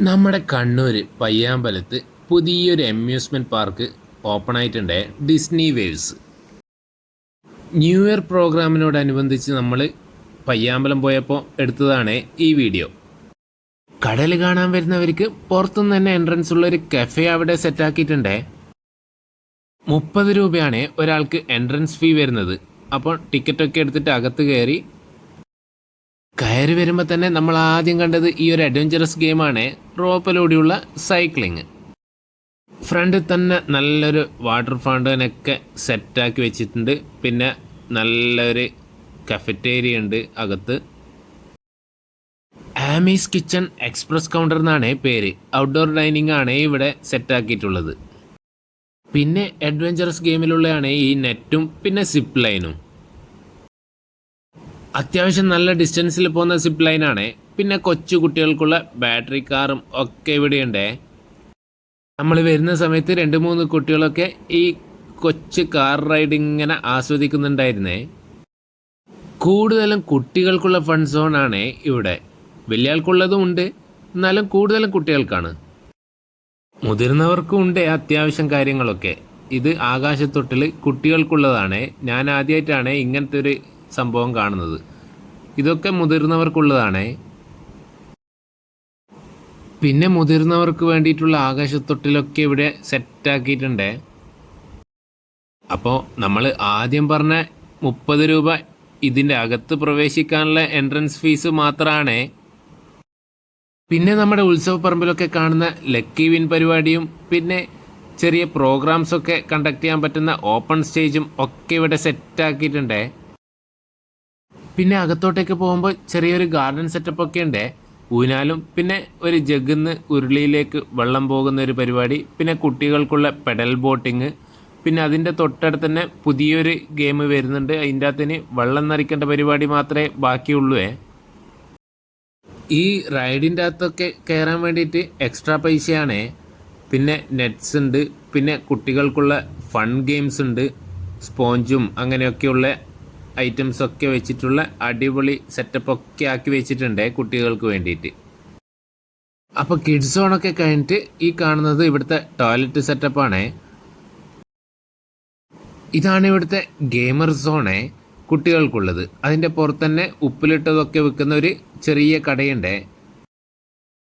നമ്മുടെ കണ്ണൂർ പയ്യാമ്പലത്ത് പുതിയൊരു അമ്യൂസ്മെന്റ് പാർക്ക് ഓപ്പൺ ആയിട്ടുണ്ട് ഡിസ്നി വേവ്സ് ന്യൂ ഇയർ പ്രോഗ്രാമിനോടനുബന്ധിച്ച് നമ്മൾ പയ്യാമ്പലം പോയപ്പോൾ എടുത്തതാണ് ഈ വീഡിയോ കടൽ കാണാൻ വരുന്നവർക്ക് പുറത്തുനിന്ന് തന്നെ എൻട്രൻസ് ഉള്ള ഒരു കഫേ അവിടെ സെറ്റാക്കിയിട്ടുണ്ട് മുപ്പത് രൂപയാണ് ഒരാൾക്ക് എൻട്രൻസ് ഫീ വരുന്നത്. അപ്പോൾ ടിക്കറ്റൊക്കെ എടുത്തിട്ട് അകത്ത് കയറി കയറി വരുമ്പോൾ തന്നെ നമ്മൾ ആദ്യം കണ്ടത് ഈ ഒരു അഡ്വഞ്ചറസ് ഗെയിമാണ് റോപ്പിലൂടെയുള്ള സൈക്ലിങ് ഫ്രണ്ടിൽ തന്നെ നല്ലൊരു വാട്ടർ ഫൗണ്ടനൊക്കെ സെറ്റാക്കി വെച്ചിട്ടുണ്ട്. പിന്നെ നല്ലൊരു കഫറ്റേരിയ ഉണ്ട് അകത്ത്. ആമീസ് കിച്ചൺ എക്സ്പ്രസ് കൗണ്ടർ എന്നാണ് പേര്. ഔട്ട്ഡോർ ഡൈനിങ് ആണ് ഇവിടെ സെറ്റാക്കിയിട്ടുള്ളത് പിന്നെ അഡ്വഞ്ചറസ് ഗെയിമിലുള്ളതാണ് ഈ നെറ്റും പിന്നെ സിപ്പ് ലൈനും അത്യാവശ്യം നല്ല ഡിസ്റ്റൻസിൽ പോകുന്ന സിപ്പ് ലൈനാണ് പിന്നെ കൊച്ചു കുട്ടികൾക്കുള്ള ബാറ്ററി കാറും ഒക്കെ ഇവിടെയുണ്ട്. നമ്മൾ വരുന്ന സമയത്ത് രണ്ട് മൂന്ന് കുട്ടികളൊക്കെ ഈ കൊച്ചു കാർ റൈഡ് ഇങ്ങനെ ആസ്വദിക്കുന്നുണ്ടായിരുന്നേ. കൂടുതലും കുട്ടികൾക്കുള്ള ഫൺ സോണാണ് ഇവിടെ. വലിയ ആൾക്കുള്ളതും ഉണ്ട്. എന്നാലും കൂടുതലും കുട്ടികൾക്കാണ്. മുതിർന്നവർക്കും ഉണ്ട് അത്യാവശ്യം കാര്യങ്ങളൊക്കെ. ഇത് ആകാശത്തൊട്ടിൽ കുട്ടികൾക്കുള്ളതാണ്. ഞാൻ ആദ്യമായിട്ടാണ് ഇങ്ങനത്തെ ഒരു സംഭവം കാണുന്നത്. ഇതൊക്കെ മുതിർന്നവർക്കുള്ളതാണ്. പിന്നെ മുതിർന്നവർക്ക് വേണ്ടിയിട്ടുള്ള ആകാശത്തൊട്ടിലൊക്കെ ഇവിടെ സെറ്റാക്കിയിട്ടുണ്ട്. അപ്പോൾ നമ്മൾ ആദ്യം പറഞ്ഞ മുപ്പത് രൂപ ഇതിന്റെ അകത്ത് പ്രവേശിക്കാനുള്ള എൻട്രൻസ് ഫീസ് മാത്രമാണ് പിന്നെ നമ്മുടെ ഉത്സവ പറമ്പിലൊക്കെ കാണുന്ന ലക്കി വിൻ പരിപാടിയും പിന്നെ ചെറിയ പ്രോഗ്രാംസൊക്കെ കണ്ടക്ട് ചെയ്യാൻ പറ്റുന്ന ഓപ്പൺ സ്റ്റേജും ഒക്കെ ഇവിടെ സെറ്റാക്കിയിട്ടുണ്ട്. പിന്നെ അകത്തോട്ടേക്ക് പോകുമ്പോൾ ചെറിയൊരു ഗാർഡൻ സെറ്റപ്പ് ഒക്കെ ഉണ്ട്. ഊനാലും പിന്നെ ഒരു ജഗ്ന്ന് ഉരുളിയിലേക്ക് വെള്ളം പോകുന്ന ഒരു പരിപാടി. പിന്നെ കുട്ടികൾക്കുള്ള പെഡൽ ബോട്ടിങ് പിന്നെ അതിന്റെ തൊട്ടടുത്ത് തന്നെ പുതിയൊരു ഗെയിം വരുന്നുണ്ട്. അതിന്റെ അകത്തിന് വെള്ളം നിറയ്ക്കേണ്ട പരിപാടി മാത്രമേ ബാക്കിയുള്ളൂ. ഈ റൈഡിന്റെ അകത്തൊക്കെ കയറാൻ വേണ്ടിയിട്ട് എക്സ്ട്രാ പൈസയാണ്. പിന്നെ നെറ്റ്സ് ഉണ്ട്. പിന്നെ കുട്ടികൾക്കുള്ള ഫൺ ഗെയിംസ് ഉണ്ട്. സ്പോഞ്ചും അങ്ങനെയൊക്കെയുള്ള ഐറ്റംസ് ഒക്കെ വെച്ചിട്ടുള്ള അടിപൊളി സെറ്റപ്പ് ഒക്കെ ആക്കി വെച്ചിട്ടുണ്ട് കുട്ടികൾക്ക് വേണ്ടിയിട്ട്. അപ്പോൾ കിഡ്സ് സോണൊക്കെ കഴിഞ്ഞിട്ട് ഈ കാണുന്നത് ഇവിടുത്തെ ടോയ്ലറ്റ് സെറ്റപ്പാണ് ഇതാണ് ഇവിടുത്തെ ഗെയിമർ സോണേ കുട്ടികൾക്കുള്ളത്. അതിന്റെ പുറത്ത് തന്നെ ഉപ്പിലിട്ടതൊക്കെ വിൽക്കുന്ന ഒരു ചെറിയ കടയുണ്ട്.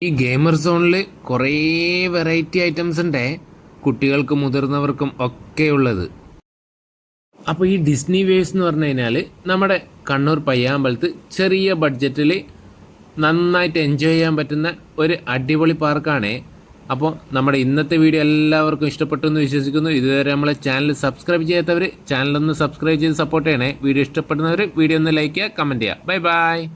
ഈ ഗെയിമർ സോണിൽ കുറേ വെറൈറ്റി ഐറ്റംസ് ഉണ്ട്. കുട്ടികൾക്കും മുതിർന്നവർക്കും ഒക്കെ ഉള്ളത്. അപ്പോൾ ഈ ഡിസ്നി വേവ്സ് എന്ന് പറഞ്ഞു കഴിഞ്ഞാൽ നമ്മുടെ കണ്ണൂർ പയ്യാമ്പലത്ത് ചെറിയ ബഡ്ജറ്റിൽ നന്നായിട്ട് എൻജോയ് ചെയ്യാൻ പറ്റുന്ന ഒരു അടിപൊളി പാർക്കാണ്. അപ്പോൾ നമ്മുടെ ഇന്നത്തെ വീഡിയോ എല്ലാവർക്കും ഇഷ്ടപ്പെട്ടു എന്ന് വിശ്വസിക്കുന്നു. ഇതുവരെ നമ്മളെ ചാനൽ സബ്സ്ക്രൈബ് ചെയ്യാത്തവർ ചാനലൊന്ന് സബ്സ്ക്രൈബ് ചെയ്ത് സപ്പോർട്ട് ചെയ്യണേ. വീഡിയോ ഇഷ്ടപ്പെടുന്നവർ വീഡിയോ ഒന്ന് ലൈക്ക് ചെയ്യുക കമന്റ് ചെയ്യുക. Bye bye